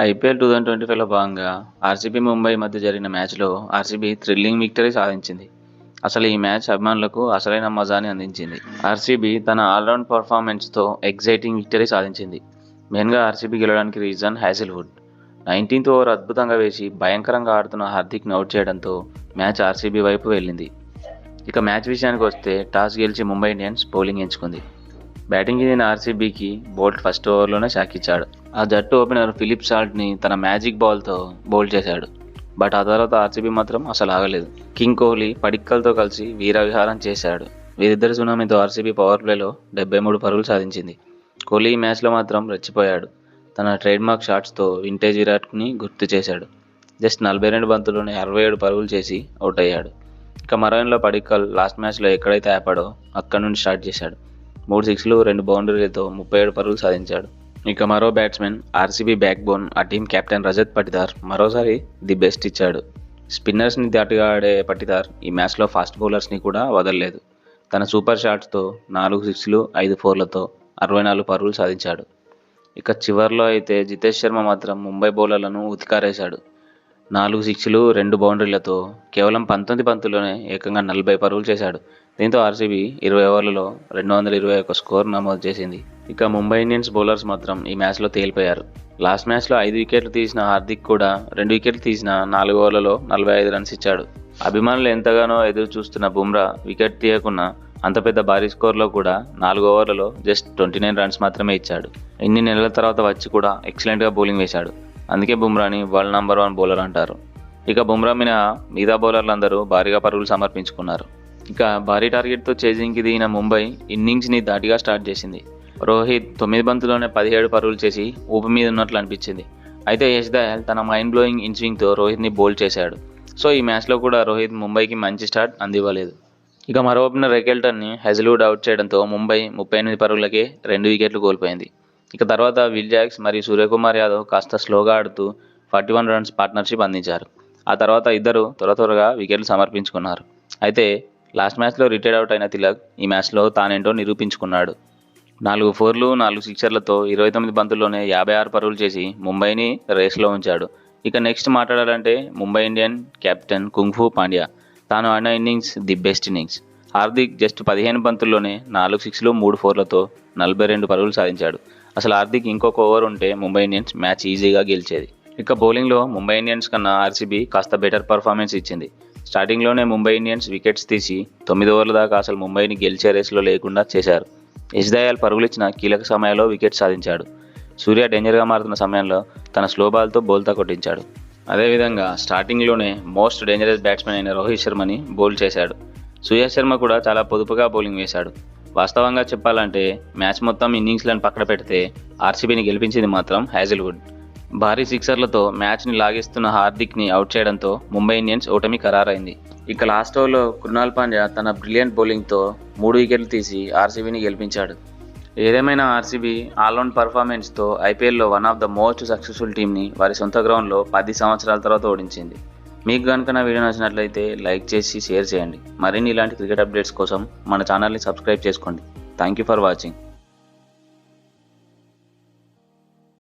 IPL two thousand twenty ఫైవ్లో భాగంగా RCB Mumbai మధ్య జరిగిన మ్యాచ్లో ఆర్సీబీ థ్రిల్లింగ్ విక్టరీ సాధించింది. అసలు ఈ మ్యాచ్ అభిమానులకు అసలైన మజాని అందించింది. ఆర్సీబీ తన ఆల్రౌండ్ పర్ఫార్మెన్స్తో ఎగ్జైటింగ్ విక్టరీ సాధించింది. మెయిన్గా ఆర్సీబీ గెలవడానికి రీజన్ హ్యాజిల్వుడ్ నైన్టీన్త్ ఓవర్ అద్భుతంగా వేసి భయంకరంగా ఆడుతున్న హార్దిక్ను అవుట్ చేయడంతో మ్యాచ్ ఆర్సీబీ వైపు వెళ్ళింది. ఇక మ్యాచ్ విషయానికి వస్తే టాస్ గెలిచి ముంబై ఇండియన్స్ బౌలింగ్ ఎంచుకుంది. బ్యాటింగ్ దిగిన ఆర్సీబీకి బోల్ట్ ఫస్ట్ ఓవర్లోనే షాక్ ఇచ్చాడు ఆ జట్టు ఓపెనర్ ఫిలిప్ సాల్ట్ని తన మ్యాజిక్ బాల్తో బౌల్ చేశాడు. బట్ ఆ తర్వాత ఆర్సీబీ మాత్రం అసలు ఆగలేదు. కింగ్ కోహ్లీ పడిక్కల్తో కలిసి వీరవిహారం చేశాడు. వీరిద్దరి సునామీతో ఆర్సీబీ పవర్ ప్లేలో డెబ్బై మూడు పరుగులు సాధించింది. కోహ్లీ ఈ మ్యాచ్లో మాత్రం రెచ్చిపోయాడు. తన ట్రేడ్ మార్క్ షాట్స్తో వింటేజ్ విరాట్ని గుర్తు చేశాడు. జస్ట్ నలభై రెండు బంతుల్లోనే అరవై ఏడు పరుగులు చేసి అవుట్ అయ్యాడు. ఇక మరోయిన్లో పడిక్కల్ లాస్ట్ మ్యాచ్లో ఎక్కడైతే ఆపాడో అక్కడ నుండి స్టార్ట్ చేశాడు. మూడు సిక్స్లు రెండు బౌండరీలతో ముప్పై ఏడు పరుగులు సాధించాడు. ఇక మరో బ్యాట్స్మెన్ ఆర్సీబీ బ్యాక్ బోన్ ఆ టీం కెప్టెన్ రజత్ పటిదార్ మరోసారి ది బెస్ట్ ఇచ్చాడు. స్పిన్నర్స్ని దాటిగా ఆడే పటిదార్ ఈ మ్యాచ్లో ఫాస్ట్ బౌలర్స్ని కూడా వదలలేదు. తన సూపర్ షాట్స్తో నాలుగు సిక్స్లు ఐదు ఫోర్లతో అరవై నాలుగు పరుగులు సాధించాడు. ఇక చివర్లో అయితే జితేష్ శర్మ మాత్రం ముంబై బౌలర్లను ఉతికారేశాడు. నాలుగు సిక్స్లు రెండు బౌండరీలతో కేవలం పంతొమ్మిది బంతుల్లోనే ఏకంగా నలభై పరుగులు చేశాడు. దీంతో ఆర్సీబీ ఇరవై ఓవర్లలో రెండు వందల ఇరవై ఒక స్కోర్ నమోదు చేసింది. ఇక ముంబై ఇండియన్స్ బౌలర్స్ మాత్రం ఈ మ్యాచ్లో తేలిపోయారు. లాస్ట్ మ్యాచ్లో ఐదు వికెట్లు తీసిన హార్దిక్ కూడా రెండు వికెట్లు తీసిన నాలుగు ఓవర్లలో నలభై ఐదు రన్స్ ఇచ్చాడు. అభిమానులు ఎంతగానో ఎదురు చూస్తున్న బుమ్రా వికెట్ తీయకున్నా అంత పెద్ద భారీ స్కోర్లో కూడా నాలుగు ఓవర్లలో జస్ట్ ట్వంటీ నైన్ రన్స్ మాత్రమే ఇచ్చాడు. ఇన్ని నెలల తర్వాత వచ్చి కూడా ఎక్సలెంట్గా బౌలింగ్ వేశాడు. అందుకే బుమ్రాని వరల్డ్ నంబర్ వన్ బౌలర్ అంటారు. ఇక బుమ్రా మీద మిగతా బౌలర్లందరూ భారీగా పరుగులు సమర్పించుకున్నారు. ఇక భారీ టార్గెట్తో చేజింగ్కి దిగిన ముంబై ఇన్నింగ్స్ని దాటిగా స్టార్ట్ చేసింది. రోహిత్ తొమ్మిది బంతుల్లోనే పదిహేడు పరుగులు చేసి ఊపి మీద ఉన్నట్లు అనిపించింది. అయితే యశ్ దయాల్ తన మైండ్ బ్లోయింగ్ ఇన్స్వింగ్తో రోహిత్ని బౌల్ చేశాడు. సో ఈ మ్యాచ్లో కూడా రోహిత్ ముంబైకి మంచి స్టార్ట్ అందివ్వలేదు. ఇక మరో ఓపెనర్ రెకెల్టన్ని హెజల్వుడ్ అవుట్ చేయడంతో ముంబై ముప్పై ఎనిమిది పరుగులకే రెండు వికెట్లు కోల్పోయింది. ఇక తర్వాత విల్ జాక్స్ మరియు సూర్యకుమార్ యాదవ్ కాస్త స్లోగా ఆడుతూ ఫార్టీ వన్ రన్స్ పార్ట్నర్షిప్ అందించారు. ఆ తర్వాత ఇద్దరు త్వర త్వరగా వికెట్లు సమర్పించుకున్నారు. అయితే లాస్ట్ మ్యాచ్లో రిటైర్డ్ అవుట్ అయిన తిలక్ ఈ మ్యాచ్లో తానేంటో నిరూపించుకున్నాడు. నాలుగు ఫోర్లు నాలుగు సిక్సర్లతో ఇరవై తొమ్మిది బంతుల్లోనే యాభై ఆరు పరుగులు చేసి ముంబైని రేస్లో ఉంచాడు. ఇక నెక్స్ట్ మాట్లాడాలంటే Mumbai Indian captain kung fu Pandya. తాను ఆడిన innings the best innings. Hardik just పదిహేను బంతుల్లోనే నాలుగు సిక్స్లు మూడు ఫోర్లతో నలభై రెండు పరుగులు సాధించాడు. అసలు హార్దిక్ ఇంకొక ఓవర్ ఉంటే ముంబై ఇండియన్స్ మ్యాచ్ ఈజీగా గెలిచేది. ఇక బౌలింగ్లో ముంబై ఇండియన్స్ కన్నా ఆర్సీబీ కాస్త బెటర్ పర్ఫార్మెన్స్ ఇచ్చింది. స్టార్టింగ్లోనే ముంబై ఇండియన్స్ వికెట్స్ తీసి తొమ్మిది ఓవర్ల దాకా అసలు ముంబైని గెలిచే రేసులో లేకుండా చేశారు. యశ్ దయాల్ కీలక సమయంలో వికెట్ సాధించాడు. సూర్య డేంజర్గా మారుతున్న సమయంలో తన స్లో బాల్తో బోల్తా కొట్టించాడు అదేవిధంగా స్టార్టింగ్లోనే మోస్ట్ డేంజరస్ బ్యాట్స్మెన్ అయిన రోహిత్ శర్మని బౌల్ చేశాడు. సూర్య శర్మ కూడా చాలా పొదుపుగా బౌలింగ్ వేశాడు. వాస్తవంగా చెప్పాలంటే మ్యాచ్ మొత్తం ఇన్నింగ్స్లను పక్కన పెడితే ఆర్సీబీని గెలిపించింది మాత్రం హ్యాజిల్వుడ్ భారీ సిక్సర్లతో మ్యాచ్ని లాగిస్తున్న హార్దిక్ని అవుట్ చేయడంతో ముంబై ఇండియన్స్ ఓటమి ఖరారైంది. ఇక లాస్ట్ ఓవర్లో కృణాల్ పాండ్యా తన బ్రిలియంట్ బౌలింగ్తో మూడు వికెట్లు తీసి ఆర్సీబీని గెలిపించాడు. ఏదేమైనా ఆర్సీబీ ఆల్రౌండ్ పర్ఫార్మెన్స్తో ఐపీఎల్లో one of the most successful టీంని వారి సొంత గ్రౌండ్లో పది సంవత్సరాల తర్వాత ఓడించింది. మీకు కనుక నా వీడియో నచ్చినట్లయితే లైక్ చేసి షేర్ చేయండి. మరిన్ని ఇలాంటి క్రికెట్ అప్డేట్స్ కోసం మన ఛానల్ని సబ్స్క్రైబ్ చేసుకోండి. Thank you for watching